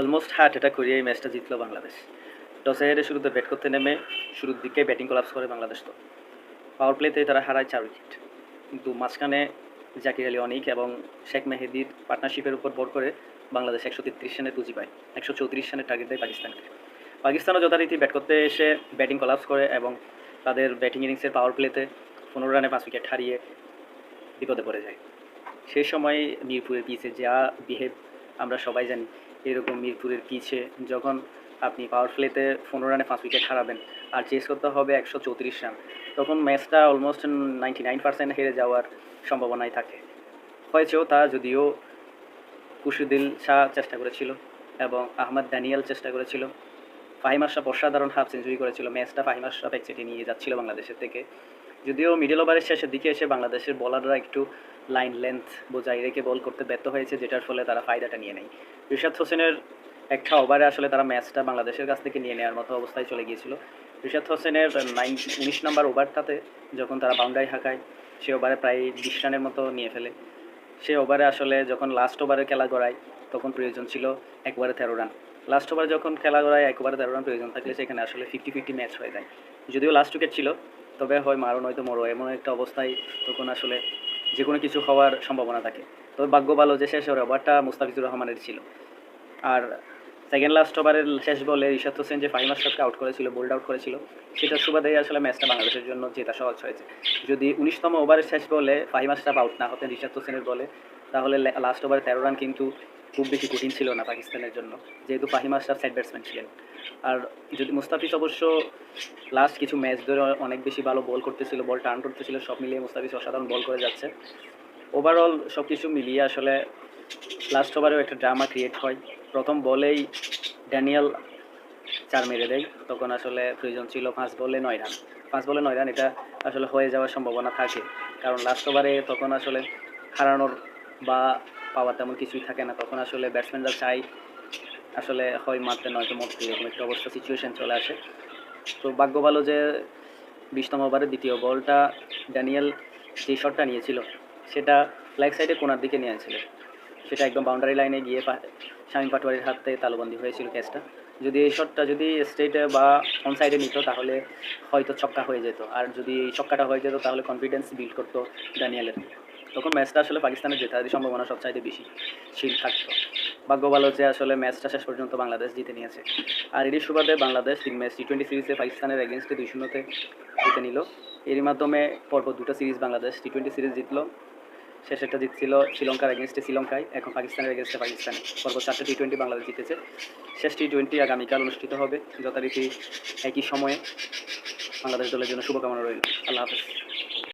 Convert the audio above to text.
Almost heart attack করিয়ে এই ম্যাচটা জিতলো বাংলাদেশ। টসে হেরে শুরুতে ব্যাট করতে নেমে শুরুর দিকে ব্যাটিং কোলাপস করে বাংলাদেশ তো। পাওয়ার প্লেতে তারা হারায় চার উইকেট কিন্তু মাঝখানে জাকির আলী অনিক এবং শেখ মেহেদির পার্টনারশিপের উপর ভর করে বাংলাদেশ একশো তেত্রিশ রানের পুঁজি পায়, একশো চৌত্রিশ রানের টার্গেট দেয় পাকিস্তানকে। পাকিস্তানও যথারীতি ব্যাট করতে এসে ব্যাটিং কোলাপস করে এবং তাদের ব্যাটিং ইনিংসের পাওয়ার প্লেতে পনেরো রানে পাঁচ উইকেট হারিয়ে বিপদে পড়ে যায়। সেই সময় মিরপুরের পিচে যা বিহেভ আমরা সবাই জানি এরকম মিরপুরের পিচে যখন আপনি পাওয়ার প্লেতে পনেরো রানে পাঁচ উইকেট হারাবেন আর চেস করতে হবে একশো চৌত্রিশ রান তখন ম্যাচটা অলমোস্ট নাইনটি নাইন পার্সেন্ট হেরে যাওয়ার সম্ভাবনাই থাকে। হয়েছেও তা যদিও কুশিদিল শাহ চেষ্টা করেছিল এবং আহমদ ড্যানিয়েল চেষ্টা করেছিল। ফাহিম আশরাফ অসাধারণ হাফ সেঞ্চুরি করেছিল। ম্যাচটা ফাহিম আশরাফ একচেটে নিয়ে যাচ্ছিল বাংলাদেশের থেকে। যদিও মিডল ওভারের শেষের দিকে এসে বাংলাদেশের বলাররা একটু লাইন লেন্থ বোঝাই রেখে বল করতে ব্যর্থ হয়েছে, যেটার ফলে তারা ফায়দাটা নিয়ে নেয়। রিশাদ হোসেনের একটা ওভারে আসলে তারা ম্যাচটা বাংলাদেশের কাছ থেকে নিয়ে নেওয়ার মতো অবস্থায় চলে গিয়েছিল। রিশাদ হোসেনের নাইন উনিশ নম্বর ওভারটাতে যখন তারা বাউন্ডারি হাঁকায়, সে ওভারে প্রায় বিশ রানের মতো নিয়ে ফেলে। সে ওভারে আসলে যখন লাস্ট ওভারে খেলা গড়ায়, তখন প্রয়োজন ছিল একবারে তেরো রান। লাস্ট ওভারে যখন খেলা গড়ায়, একবারে তেরো রান প্রয়োজন থাকলে সেখানে আসলে ফিফটি ফিফটি ম্যাচ হয়ে যায়। যদিও লাস্ট উইকেট ছিল তবে হয় মারো নয়তো মরো, এমন একটা অবস্থায় তখন আসলে যে কোনো কিছু হওয়ার সম্ভাবনা থাকে। তবে ভাগ্য ভালো যে শেষ ওভারটা মুস্তাফিজুর রহমানের ছিল। আর সেকেন্ড লাস্ট ওভারের শেষ বলে রিশাদ হোসেন যে ফাইভ মাস্টারকে আউট করেছিল বোল্ড আউট করেছিল, সেটার সুবাদেই আসলে ম্যাচটা বাংলাদেশের জন্য জেতা সহজ হয়েছে। যদি উনিশতম ওভারের শেষ বলে ফাইভ মাস্টার আউট না হতেন রিশাদ হোসেনের বলে তাহলে লাস্ট ওভারে তেরো রান কিন্তু খুব বেশি কঠিন ছিল না পাকিস্তানের জন্য, যেহেতু ফাহিম আশরাফ সাইড ব্যাটসম্যান ছিলেন। আর যদি মুস্তাফিজ অবশ্য লাস্ট কিছু ম্যাচ ধরে অনেক বেশি ভালো বল করতেছিল বল টার্ন করতেছিল, সব মিলিয়ে মুস্তাফিজ অসাধারণ বল করে যাচ্ছে। ওভারঅল সব কিছু মিলিয়ে আসলে লাস্ট ওভারেও একটা ড্রামা ক্রিয়েট হয়। প্রথম বলেই ড্যানিয়েল চার মেরে দেয়, তখন আসলে প্রয়োজন ছিল পাঁচ বলে নয় রান। পাঁচ বলে নয় রান, এটা আসলে হয়ে যাওয়ার সম্ভাবনা থাকে। কারণ লাস্ট ওভারে তখন আসলে হারানোর বা পাওয়ার তেমন কিছুই থাকে না। তখন আসলে ব্যাটসম্যানরা চাই আসলে হয় মারতে, নয়তো মরতে, এরকম একটা অবস্থা সিচুয়েশন চলে আসে। তো ভাগ্য ভালো যে বিশতম ওভারের দ্বিতীয় বলটা ড্যানিয়েল যে শটটা নিয়েছিল, সেটা লেগ সাইডে কোনার দিকে নিয়েছিল সেটা একদম বাউন্ডারি লাইনে গিয়ে শামীম পাটোয়ারির হাতে তালুবন্দি হয়েছিল ক্যাচটা যদি এই শটটা যদি স্ট্রেটে বা অন সাইডে নিত, তাহলে হয়তো ছক্কা হয়ে যেত। আর যদি এই ছক্কাটা হয়ে যেত, তাহলে কনফিডেন্স বিল্ড করতো ড্যানিয়েলের তখন ম্যাচটা আসলে পাকিস্তানের জেতার সম্ভাবনা সবচাইতে বেশি। শিল থাকতো। ভাগ্য ভালো যে আসলে ম্যাচটা শেষ পর্যন্ত বাংলাদেশ জিতে নিয়েছে। আর এরই সুবাদে বাংলাদেশ তিন ম্যাচ টি টোয়েন্টি সিরিজে পাকিস্তানের এগেনস্টে দুই শূন্যতে জিতে নিল। এরই মাধ্যমে পরপর দুটো series Bangladesh T twenty series জিতলো। শেষেরটা জিতছিল শ্রীলঙ্কার এগেনস্টে শ্রীলঙ্কায়, এখন পাকিস্তানের এগেনস্টে পাকিস্তানে। পরপর চারটে টি টোয়েন্টি বাংলাদেশ জিতেছে। শেষ টি টোয়েন্টি আগামীকাল অনুষ্ঠিত হবে। যথারীতি একই সময়ে বাংলাদেশ দলের জন্য শুভকামনা রইল। আল্লাহ হাফেজ।